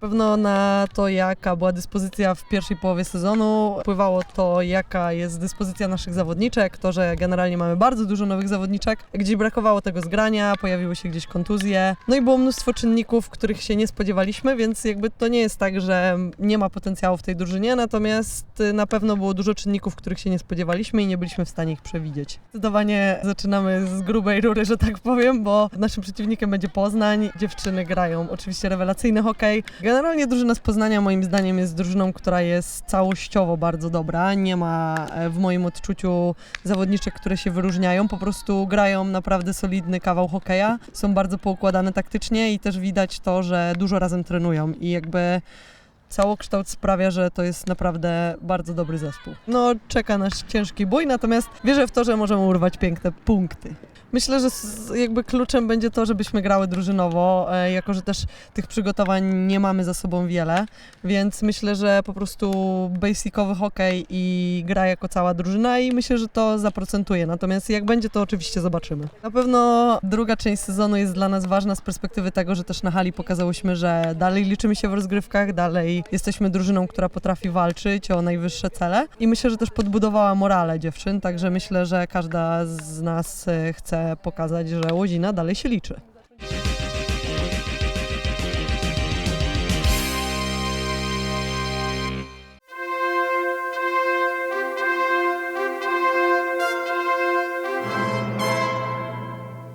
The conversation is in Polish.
Pewno na to, jaka była dyspozycja w pierwszej połowie sezonu, wpływało to, jaka jest dyspozycja naszych zawodniczek, to, że generalnie mamy bardzo dużo nowych zawodniczek. Gdzieś brakowało tego zgrania, pojawiły się gdzieś kontuzje, no i było mnóstwo czynników, których się nie spodziewaliśmy, więc jakby to nie jest tak, że nie ma potencjału w tej drużynie, natomiast y, na pewno było dużo czynników, których się nie spodziewaliśmy i nie byliśmy w stanie ich przewidzieć. Zdecydowanie zaczynamy z grubej rury, że tak powiem, bo naszym przeciwnikiem będzie Poznań. Dziewczyny grają oczywiście rewelacyjny hokej. Generalnie drużyna z Poznania moim zdaniem jest drużyną, która jest całościowo bardzo dobra. Nie ma e, w moim odczuciu zawodniczek, które się wyróżniają. Po prostu grają naprawdę solidny kawał hokeja. Są bardzo poukładane taktycznie i też widać to, że dużo razem trenują i jakby całokształt sprawia, że to jest naprawdę bardzo dobry zespół. No, czeka nas ciężki bój, natomiast wierzę w to, że możemy urwać piękne punkty. Myślę, że jakby kluczem będzie to, żebyśmy grały drużynowo, e, jako że też tych przygotowań nie mamy za sobą wiele, więc myślę, że po prostu basicowy hokej i gra jako cała drużyna i myślę, że to zaprocentuje. Natomiast jak będzie, to oczywiście zobaczymy. Na pewno druga część sezonu jest dla nas ważna z perspektywy tego, że też na hali pokazałyśmy, że dalej liczymy się w rozgrywkach, dalej jesteśmy drużyną, która potrafi walczyć o najwyższe cele i myślę, że też podbudowała morale dziewczyn, także myślę, że każda z nas e, chce pokazać, że Łozina dalej się liczy.